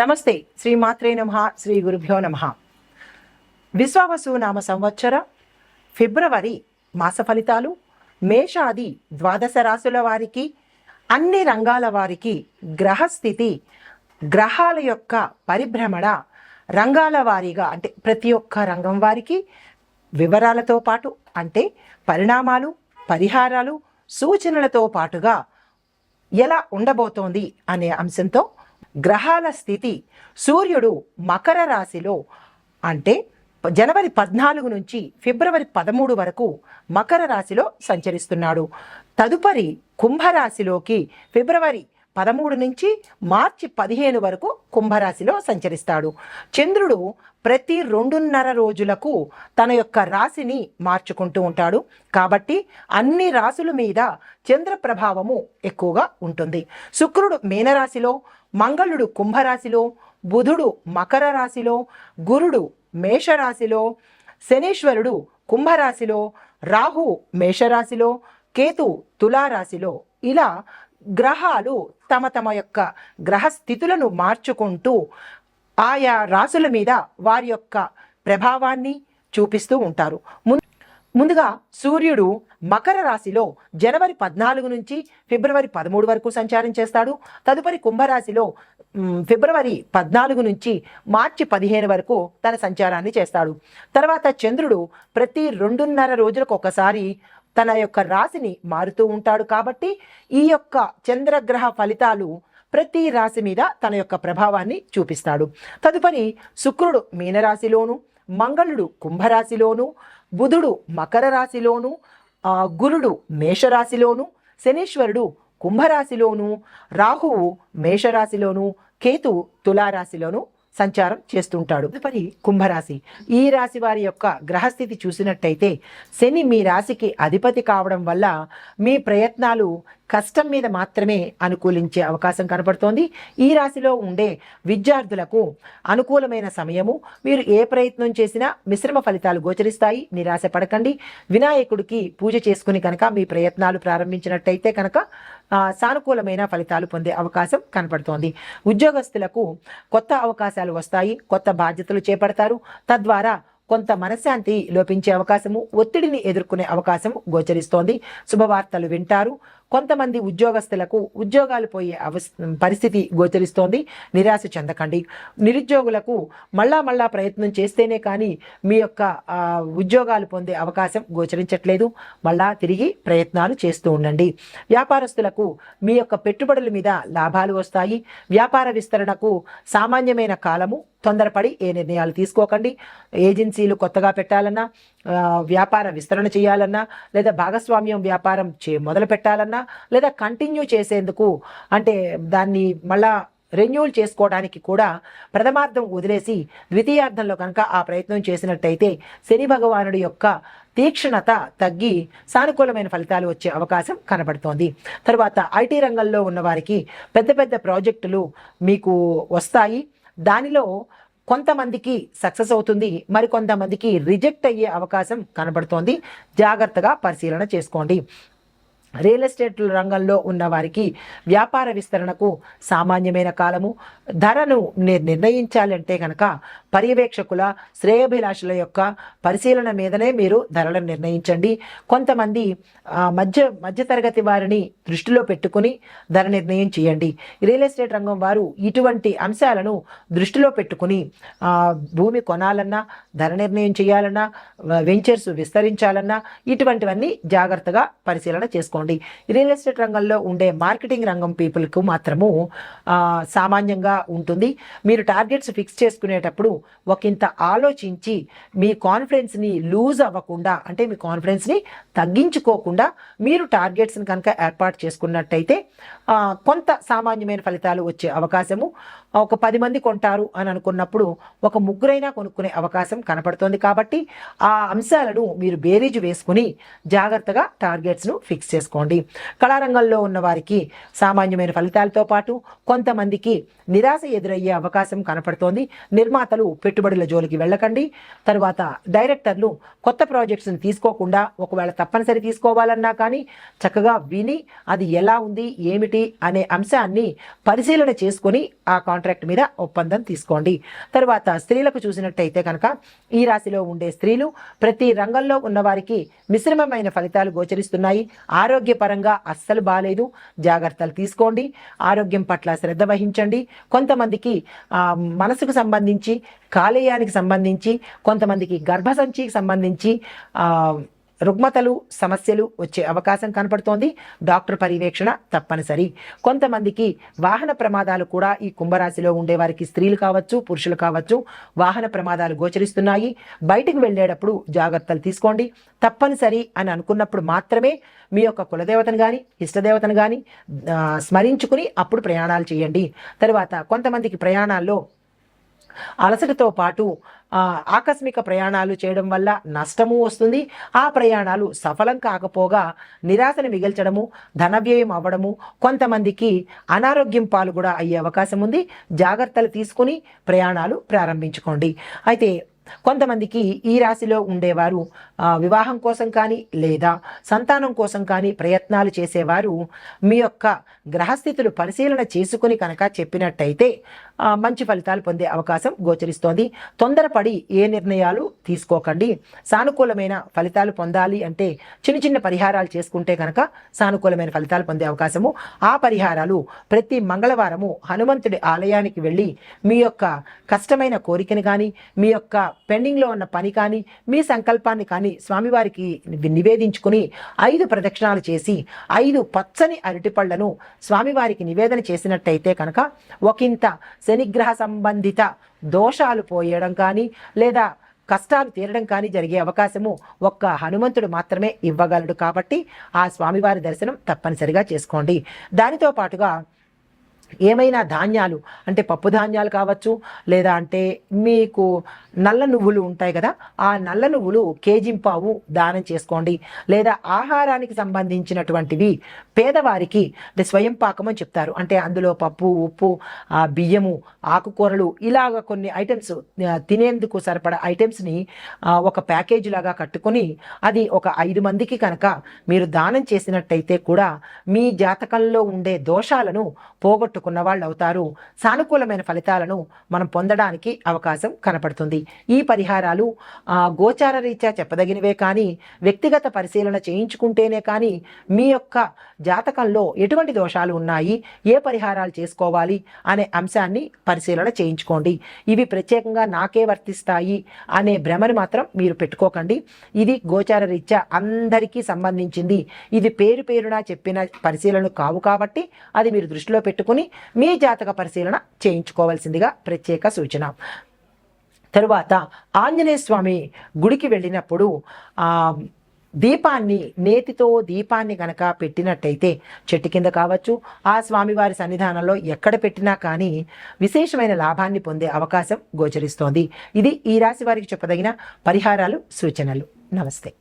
నమస్తే. శ్రీ మాత్రే నమ శ్రీ గురుభ్యో నమ. విశ్వావసు నామ సంవత్సర ఫిబ్రవరి మాస ఫలితాలు మేషాది ద్వాదశ రాశుల వారికి అన్ని రంగాల వారికి గ్రహస్థితి గ్రహాల యొక్క పరిభ్రమణ రంగాల వారీగా అంటే ప్రతి ఒక్క రంగం వారికి వివరాలతో పాటు అంటే పరిణామాలు పరిహారాలు సూచనలతో పాటుగా ఎలా ఉండబోతోంది అనే అంశంతో గ్రహాల స్థితి సూర్యుడు మకర రాశిలో అంటే జనవరి పద్నాలుగు నుంచి ఫిబ్రవరి పదమూడు వరకు మకర రాశిలో సంచరిస్తున్నాడు. తదుపరి కుంభరాశిలోకి ఫిబ్రవరి పదమూడు నుంచి మార్చి పదిహేను వరకు కుంభరాశిలో సంచరిస్తాడు. చంద్రుడు ప్రతి రెండున్నర రోజులకు తన యొక్క రాశిని మార్చుకుంటూ ఉంటాడు. కాబట్టి అన్ని రాశుల మీద చంద్ర ప్రభావము ఎక్కువగా ఉంటుంది. శుక్రుడు మీనరాశిలో మంగళుడు కుంభరాశిలో బుధుడు మకర రాశిలో గురుడు మేషరాశిలో శనీశ్వరుడు కుంభరాశిలో రాహు మేషరాశిలో కేతు తులారాశిలో ఇలా గ్రహాలు తమ తమ యొక్క గ్రహ స్థితులను మార్చుకుంటూ ఆయా రాసుల మీద వారి యొక్క ప్రభావాన్ని చూపిస్తూ ఉంటారు. ముం- ముందుగా సూర్యుడు మకర రాశిలో జనవరి పద్నాలుగు నుంచి ఫిబ్రవరి పదమూడు వరకు సంచారం చేస్తాడు. తదుపరి కుంభరాశిలో ఫిబ్రవరి పద్నాలుగు నుంచి మార్చి పదిహేను వరకు తన సంచారాన్ని చేస్తాడు. తర్వాత చంద్రుడు ప్రతి రెండున్నర రోజులకు ఒకసారి తన యొక్క రాశిని మారుతూ ఉంటాడు కాబట్టి ఈ యొక్క చంద్రగ్రహ ఫలితాలు ప్రతి రాశి మీద తన యొక్క ప్రభావాన్ని చూపిస్తాడు. తదుపరి శుక్రుడు మీనరాశిలోను మంగళుడు కుంభరాశిలోను బుధుడు మకర రాశిలోను గురుడు మేషరాశిలోను శనీశ్వరుడు కుంభరాశిలోను రాహువు మేషరాశిలోను కేతు తులారాశిలోను సంచారం చేస్తుంటాడు. తదుపరి కుంభరాశి. ఈ రాశి వారి యొక్క గ్రహస్థితి చూసినట్టయితే శని మీ రాశికి అధిపతి కావడం వల్ల మీ ప్రయత్నాలు కష్టం మీద మాత్రమే అనుకూలించే అవకాశం కనపడుతోంది ఈ రాశిలో ఉండే విద్యార్థులకు అనుకూలమైన సమయము మీరు ఏ ప్రయత్నం చేసినా మిశ్రమ ఫలితాలు గోచరిస్తాయి. నిరాశ పడకండి వినాయకుడికి పూజ చేసుకుని కనుక మీ ప్రయత్నాలు ప్రారంభించినట్టయితే కనుక సానుకూలమైన ఫలితాలు పొందే అవకాశం కనపడుతోంది. ఉద్యోగస్తులకు కొత్త అవకాశాలు వస్తాయి కొత్త బాధ్యతలు చేపడతారు. తద్వారా కొంత మనశ్శాంతి లోపించే అవకాశము ఒత్తిడిని ఎదుర్కొనే అవకాశం గోచరిస్తోంది. శుభవార్తలు వింటారు. కొంతమంది ఉద్యోగస్తులకు ఉద్యోగాలు పోయే అవస్ పరిస్థితి గోచరిస్తోంది. నిరాశ చెందకండి. నిరుద్యోగులకు మళ్ళా మళ్ళా ప్రయత్నం చేస్తేనే కానీ మీ యొక్క ఉద్యోగాలు పొందే అవకాశం గోచరించట్లేదు. మళ్ళా తిరిగి ప్రయత్నాలు చేస్తూ ఉండండి. వ్యాపారస్తులకు మీ యొక్క పెట్టుబడుల మీద లాభాలు వస్తాయి. వ్యాపార విస్తరణకు సామాన్యమైన కాలము తొందరపడి ఏ నిర్ణయాలు తీసుకోకండి. ఏజెన్సీలు కొత్తగా పెట్టాలన్నా వ్యాపార విస్తరణ చేయాలన్నా లేదా భాగస్వామ్యం వ్యాపారం చే మొదలు పెట్టాలన్నా లేదా కంటిన్యూ చేసేందుకు అంటే దాన్ని మళ్ళా రెన్యూల్ చేసుకోవడానికి కూడా ప్రథమార్థం వదిలేసి ద్వితీయార్థంలో కనుక ఆ ప్రయత్నం చేసినట్టయితే శని భగవానుడి యొక్క తీక్షణత తగ్గి సానుకూలమైన ఫలితాలు వచ్చే అవకాశం కనబడుతోంది. తర్వాత ఐటీ రంగంలో ఉన్నవారికి పెద్ద పెద్ద ప్రాజెక్టులు మీకు వస్తాయి. దానిలో కొంతమందికి సక్సెస్ అవుతుంది మరికొంతమందికి రిజెక్ట్ అయ్యే అవకాశం కనబడుతోంది. జాగ్రత్తగా పరిశీలన చేసుకోండి. రియల్ ఎస్టేట్ రంగంలో ఉన్న వారికి వ్యాపార విస్తరణకు సామాన్యమైన కాలము ధరను నిర్ణయించాలంటే కనుక పర్యవేక్షకుల శ్రేయభిలాషుల యొక్క పరిశీలన మీదనే మీరు ధరలను నిర్ణయించండి. కొంతమంది మధ్య మధ్యతరగతి వారిని దృష్టిలో పెట్టుకుని ధర నిర్ణయం చేయండి. రియల్ ఎస్టేట్ రంగం వారు ఇటువంటి అంశాలను దృష్టిలో పెట్టుకుని భూమి కొనాలన్నా ధర నిర్ణయం చేయాలన్నా వెంచర్స్ విస్తరించాలన్నా ఇటువంటివన్నీ జాగ్రత్తగా పరిశీలన చేసుకోండి. రియల్ ఎస్టేట్ రంగంలో ఉండే మార్కెటింగ్ రంగం పీపుల్కు మాత్రము సామాన్యంగా ఉంటుంది. మీరు టార్గెట్స్ ఫిక్స్ చేసుకునేటప్పుడు ఒకంత ఆలోచించి మీ కాన్ఫిడెన్స్ని లూజ్ అవ్వకుండా అంటే మీ కాన్ఫిడెన్స్ని తగ్గించుకోకుండా మీరు టార్గెట్స్ని కనుక ఏర్పాటు చేసుకున్నట్టయితే కొంత సామాన్యమైన ఫలితాలు వచ్చే అవకాశము. ఒక పది మంది కొంటారు అని అనుకున్నప్పుడు ఒక ముగ్గురైనా కొనుక్కునే అవకాశం కనపడుతోంది కాబట్టి ఆ అంశాలను మీరు బేరీజు వేసుకుని జాగ్రత్తగా టార్గెట్స్ను ఫిక్స్ చేసుకోండి. కళారంగంలో ఉన్న వారికి సామాన్యమైన ఫలితాలతో పాటు కొంతమందికి నిరాశ ఎదురయ్యే అవకాశం కనపడుతోంది. నిర్మాతలు పెట్టుబడుల జోలికి వెళ్ళకండి. తరువాత డైరెక్టర్లు కొత్త ప్రాజెక్ట్స్ని తీసుకోకుండా ఒకవేళ తప్పనిసరి తీసుకోవాలన్నా కానీ చక్కగా విని అది ఎలా ఉంది ఏమిటి అనే అంశాన్ని పరిశీలన చేసుకొని ఆ కాంట్రాక్ట్ మీద ఒప్పందం తీసుకోండి. తర్వాత స్త్రీలకు చూసినట్టయితే కనుక ఈ రాశిలో ఉండే స్త్రీలు ప్రతి రంగంలో ఉన్నవారికి మిశ్రమమైన ఫలితాలు గోచరిస్తున్నాయి. ఆరోగ్యపరంగా అస్సలు బాగాలేదు జాగ్రత్తలు తీసుకోండి. ఆరోగ్యం పట్ల శ్రద్ధ వహించండి. కొంతమందికి మనసుకు సంబంధించి కాలేయానికి సంబంధించి కొంతమందికి గర్భసంచికి సంబంధించి ఆ, రుగ్మతలు సమస్యలు వచ్చే అవకాశం కనపడుతోంది. డాక్టర్ పర్యవేక్షణ తప్పనిసరి. కొంతమందికి వాహన ప్రమాదాలు కూడా ఈ కుంభరాశిలో ఉండేవారికి స్త్రీలు కావచ్చు పురుషులు కావచ్చు వాహన ప్రమాదాలు గోచరిస్తున్నాయి. బయటికి వెళ్ళేటప్పుడు జాగ్రత్తలు తీసుకోండి. తప్పనిసరి అని అనుకున్నప్పుడు మాత్రమే మీ యొక్క కులదేవతను కానీ ఇష్టదేవతను కానీ స్మరించుకుని అప్పుడు ప్రయాణాలు చేయండి. తర్వాత కొంతమందికి ప్రయాణాల్లో అలసటతో పాటు ఆకస్మిక ప్రయాణాలు చేయడం వల్ల నష్టము వస్తుంది. ఆ ప్రయాణాలు సఫలం కాకపోగా నిరాశను మిగిల్చడము ధన వ్యయం అవ్వడము కొంతమందికి అనారోగ్యం పాలు కూడా అయ్యే అవకాశం ఉంది. జాగ్రత్తలు తీసుకుని ప్రయాణాలు ప్రారంభించుకోండి. అయితే కొంతమందికి ఈ రాశిలో ఉండేవారు వివాహం కోసం కానీ లేదా సంతానం కోసం కానీ ప్రయత్నాలు చేసేవారు. మీ యొక్క గ్రహస్థితులు పరిశీలన చేసుకుని కనుక చెప్పినట్టయితే మంచి ఫలితాలు పొందే అవకాశం గోచరిస్తోంది. తొందరపడి ఏ నిర్ణయాలు తీసుకోకండి. సానుకూలమైన ఫలితాలు పొందాలి అంటే చిన్న చిన్న పరిహారాలు చేసుకుంటే కనుక సానుకూలమైన ఫలితాలు పొందే అవకాశము. ఆ పరిహారాలు ప్రతి మంగళవారము హనుమంతుడి ఆలయానికి వెళ్ళి మీ యొక్క కష్టమైన కోరికని కానీ మీ యొక్క పెండింగ్లో ఉన్న పని కానీ మీ సంకల్పాన్ని కానీ స్వామివారికి నివేదించుకుని ఐదు ప్రదక్షిణాలు చేసి ఐదు పచ్చని అరటిపళ్ళను స్వామివారికి నివేదన చేసినట్టయితే కనుక ఒకంత శనిగ్రహ సంబంధిత దోషాలు పోయడం కానీ లేదా కష్టాలు తీరడం కానీ జరిగే అవకాశము ఒక్క హనుమంతుడు మాత్రమే ఇవ్వగలడు కాబట్టి ఆ స్వామివారి దర్శనం తప్పనిసరిగా చేసుకోండి. దానితో పాటుగా ఏమైనా ధాన్యాలు అంటే పప్పు ధాన్యాలు కావచ్చు లేదా అంటే మీకు నల్ల నువ్వులు ఉంటాయి కదా ఆ నల్ల నువ్వులు కేజింపావు దానం చేసుకోండి. లేదా ఆహారానికి సంబంధించినటువంటివి పేదవారికి అంటే స్వయం పాకం అని చెప్తారు. అంటే అందులో పప్పు ఉప్పు ఆ బియ్యము ఆకుకూరలు ఇలాగ కొన్ని ఐటమ్స్ తినేందుకు సరిపడా ఐటమ్స్ని ఒక ప్యాకేజ్ లాగా కట్టుకొని అది ఒక ఐదు మందికి కనుక మీరు దానం చేసినట్టయితే కూడా మీ జాతకంలో ఉండే దోషాలను పోగొట్టుకున్న వాళ్ళు అవుతారు సానుకూలమైన ఫలితాలను మనం పొందడానికి అవకాశం కనపడుతుంది. ఈ పరిహారాలు గోచార రీత్యా చెప్పదగినవే కానీ వ్యక్తిగత పరిశీలన చేయించుకుంటేనే కానీ మీ యొక్క జాతకంలో ఎటువంటి దోషాలు ఉన్నాయి ఏ పరిహారాలు చేసుకోవాలి అనే అంశాన్ని పరిశీలన చేయించుకోండి. ఇవి ప్రత్యేకంగా నాకే వర్తిస్తాయి అనే భ్రమను మాత్రం మీరు పెట్టుకోకండి. ఇది గోచార రీత్యా అందరికీ సంబంధించింది. ఇది పేరు పేరున చెప్పిన పరిశీలనలు కావు కాబట్టి అది మీరు దృష్టిలో పెట్టుకుని మీ జాతక పరిశీలన చేయించుకోవాల్సిందిగా ప్రత్యేక సూచన. తరువాత ఆంజనేయ స్వామి గుడికి వెళ్ళినప్పుడు దీపాన్ని నేతితో దీపాన్ని గనక పెట్టినట్టయితే చెట్టు కింద కావచ్చు ఆ స్వామివారి సన్నిధానంలో ఎక్కడ పెట్టినా కానీ విశేషమైన లాభాన్ని పొందే అవకాశం గోచరిస్తోంది. ఇది ఈ రాశి వారికి చెప్పదగిన పరిహారాలు సూచనలు. నమస్తే.